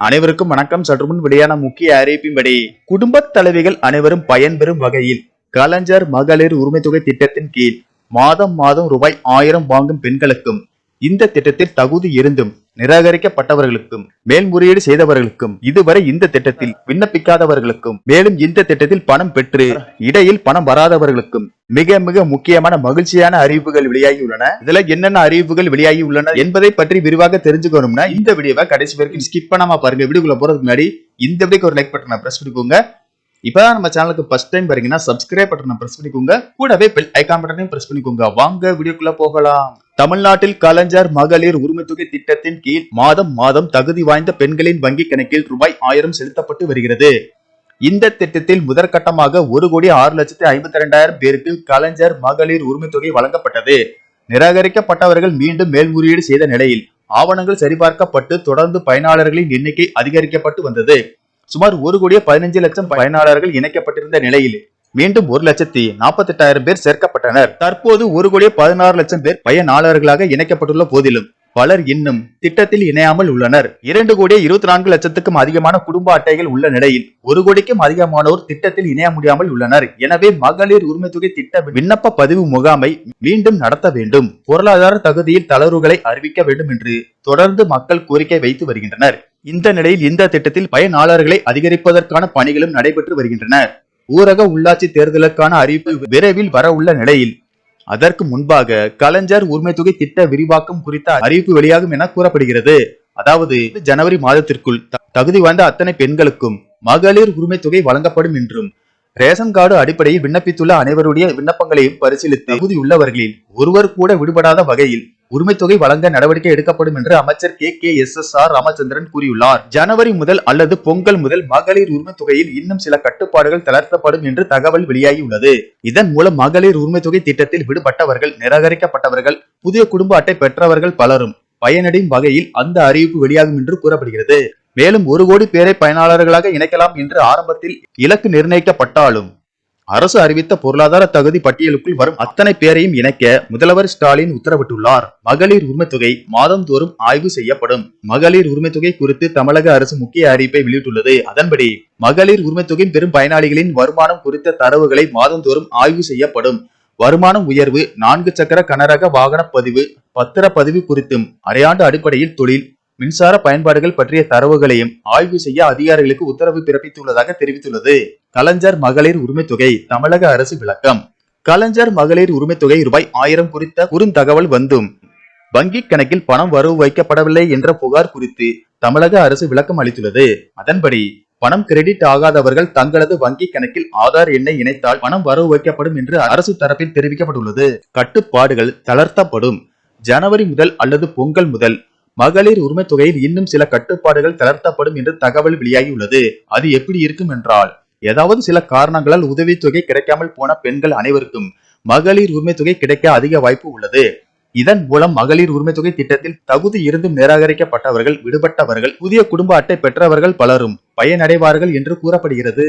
அனைவருக்கும் வணக்கம். சற்று முன் வெளியான முக்கிய அறிவிப்பின்படி குடும்பத் தலைவிகள் அனைவரும் பயன்பெறும் வகையில் கலைஞர் மகளிர் உரிமை தொகை திட்டத்தின் கீழ் மாதம் மாதம் ரூபாய் ஆயிரம் வாங்கும் பெண்களுக்கும் இந்த திட்டத்தில் தகுதி இருந்தும் நிராகரிக்கப்பட்டவர்களுக்கும் மேல்முறையீடு செய்தவர்களுக்கும் இதுவரை இந்த திட்டத்தில் விண்ணப்பிக்காதவர்களுக்கும் மேலும் இந்த திட்டத்தில் பணம் பெற்று இடையில் பணம் வராதவர்களுக்கும் மிக மிக முக்கியமான மகிழ்ச்சியான அறிவிப்புகள் வெளியாகி உள்ளன இதுல என்னென்ன அறிவிப்புகள் வெளியாகி உள்ளன என்பதை பற்றி விரிவாக தெரிஞ்சுக்கணும்னா இந்த வீடியோவை கடைசி வரைக்கும் ஸ்கிப் பண்ணாம பாருங்க. வீடியோக்குள்ள போறதுக்கு முன்னாடி இந்த வீடியோக்கு ஒரு லைக் பட்டனை பிரஸ் பண்ணிக்கோங்க. இப்பதான் நம்ம சேனலுக்கு ஃபர்ஸ்ட் டைம் பாருங்கன்னா சப்ஸ்கிரைப் பட்டனை பிரஸ் பண்ணிக்கோங்க. கூடவே பெல் ஐகான் பட்டனையும் பிரஸ் பண்ணிக்கோங்க. வாங்க வீடியோக்குள்ள போகலாம். தமிழ்நாட்டில் கலைஞர் மகளிர் உரிமை தொகை திட்டத்தின் கீழ் மாதம் மாதம் தகுதி வாய்ந்த பெண்களின் வங்கி கணக்கில் ரூபாய் ஆயிரம் செலுத்தப்பட்டு வருகிறது. இந்த திட்டத்தில் முதற்கட்டமாக ஒரு கோடி ஆறு லட்சத்தி ஐம்பத்தி இரண்டாயிரம் பேருக்கு கலைஞர் மகளிர் உரிமை தொகை வழங்கப்பட்டது. நிராகரிக்கப்பட்டவர்கள் மீண்டும் மேல்முறையீடு செய்த நிலையில் ஆவணங்கள் சரிபார்க்கப்பட்டு தொடர்ந்து பயனாளர்களின் எண்ணிக்கை அதிகரிக்கப்பட்டு வந்தது. சுமார் ஒரு கோடியே பதினஞ்சு லட்சம் பயனாளர்கள் இணைக்கப்பட்டிருந்த நிலையில் மீண்டும் ஒரு லட்சத்தி நாற்பத்தி எட்டாயிரம் பேர் சேர்க்கப்பட்டனர். தற்போது ஒரு கோடியே பதினாறு லட்சம் பேர் பயனாளர்களாக இணைக்கப்பட்டுள்ள போதிலும் பலர் இன்னும் திட்டத்தில் இணையாமல் உள்ளனர். இரண்டு கோடியே இருபத்தி நான்கு லட்சத்துக்கும் அதிகமான குடும்ப அட்டைகள் உள்ள நிலையில் ஒரு கோடிக்கும் அதிகமானோர் திட்டத்தில் இணைய முடியாமல் உள்ளனர். எனவே மகளிர் உரிமை தொகை திட்ட விண்ணப்ப பதிவு முகாமை மீண்டும் நடத்த வேண்டும். பொருளாதார தகுதியில் தளர்வுகளை அறிவிக்க வேண்டும் என்று தொடர்ந்து மக்கள் கோரிக்கை வைத்து வருகின்றனர். இந்த நிலையில் இந்த திட்டத்தில் பயனாளர்களை அதிகரிப்பதற்கான பணிகளும் நடைபெற்று வருகின்றன. ஊரக உள்ளாட்சி தேர்தலுக்கான அறிவிப்பு விரைவில் வர உள்ள நிலையில் அதற்கு முன்பாக கலைஞர் உரிமை தொகை திட்ட விரிவாக்கம் குறித்த அறிவிப்பு வெளியாகும் என கூறப்படுகிறது. அதாவது ஜனவரி மாதத்திற்குள் தகுதி வாய்ந்த அத்தனை பெண்களுக்கும் மகளிர் உரிமை தொகை வழங்கப்படும் என்றும் ரேஷன் கார்டு அடிப்படையில் விண்ணப்பித்துள்ள அனைவருடைய விண்ணப்பங்களையும் பரிசீலித்து தகுதி உள்ளவர்களில் ஒருவர் கூட விடுபடாத வகையில் உரிமை தொகை வழங்க நடவடிக்கை எடுக்கப்படும் என்று அமைச்சர் K. K. S. S. R. Ramachandran கூறியுள்ளார். ஜனவரி முதல் அல்லது பொங்கல் முதல் மகளிர் உரிமை தொகையில் இன்னும் சில கட்டுப்பாடுகள் தளர்த்தப்படும் என்று தகவல் வெளியாகியுள்ளது. இதன் மூலம் மகளிர் உரிமை தொகை திட்டத்தில் விடுபட்டவர்கள் நிராகரிக்கப்பட்டவர்கள் புதிய குடும்ப அட்டை பெற்றவர்கள் பலரும் பயனடையும் வகையில் அந்த அறிவிப்பு வெளியாகும் என்று கூறப்படுகிறது. மேலும் ஒரு கோடி பேரை பயனாளர்களாக இணைக்கலாம் என்று ஆரம்பத்தில் இலக்கு நிர்ணயிக்கப்பட்டாலும் அரசு அறிவித்த பொருளாதார தகுதி பட்டியலுக்குள் வரும் அத்தனை பேரையும் இணைக்க முதல்வர் ஸ்டாலின் உத்தரவிட்டுள்ளார். மகளிர் உரிமை தொகை மாதந்தோறும் ஆய்வு செய்யப்படும். மகளிர் உரிமை தொகை குறித்து தமிழக அரசு முக்கிய அறிவிப்பை வெளியிட்டுள்ளது. அதன்படி மகளிர் உரிமை தொகை பெறும் பயனாளிகளின் வருமானம் குறித்த தரவுகளை மாதந்தோறும் ஆய்வு செய்யப்படும். வருமானம் உயர்வு நான்கு சக்கர கனரக வாகன பதிவு பத்திர பதிவு குறித்தும் அரையாண்டு அடிப்படையில் தொழில் மின்சார பயன்பாடுகள் பற்றிய தரவுகளையும் ஆய்வு செய்ய அதிகாரிகளுக்கு உத்தரவு பிறப்பித்துள்ளதாக தெரிவித்துள்ளது. கலைஞர் மகளிர் உரிமை தொகை தமிழக அரசு விளக்கம். கலைஞர் மகளிர் உரிமை தொகை ரூபாய் ஆயிரம் குறித்த குறுந்தகவல் வந்தும். வங்கி கணக்கில் பணம் வரவு வைக்கப்படவில்லை என்ற புகார் குறித்து தமிழக அரசு விளக்கம் அளித்துள்ளது. அதன்படி பணம் கிரெடிட் ஆகாதவர்கள் தங்களது வங்கி கணக்கில் ஆதார் எண்ணை இணைத்தால் பணம் வரவு வைக்கப்படும் என்று அரசு தரப்பில் தெரிவிக்கப்பட்டுள்ளது. கட்டுப்பாடுகள் தளர்த்தப்படும். ஜனவரி முதல் அல்லது பொங்கல் முதல் மகளிர் உரிமை தொகையில் இன்னும் சில கட்டுப்பாடுகள் தளர்த்தப்படும் என்று தகவல் வெளியாகியுள்ளது. அது எப்படி இருக்கும் என்றால் ஏதாவது சில காரணங்களால் உதவித்தொகை கிடைக்காமல் போன பெண்கள் அனைவருக்கும் மகளிர் உரிமை தொகை கிடைக்க அதிக வாய்ப்பு உள்ளது. இதன் மூலம் மகளிர் உரிமை தொகை திட்டத்தில் தகுதி இருந்தும் நிராகரிக்கப்பட்டவர்கள் விடுபட்டவர்கள் புதிய குடும்ப அட்டை பெற்றவர்கள் பலரும் பயனடைவார்கள் என்று கூறப்படுகிறது.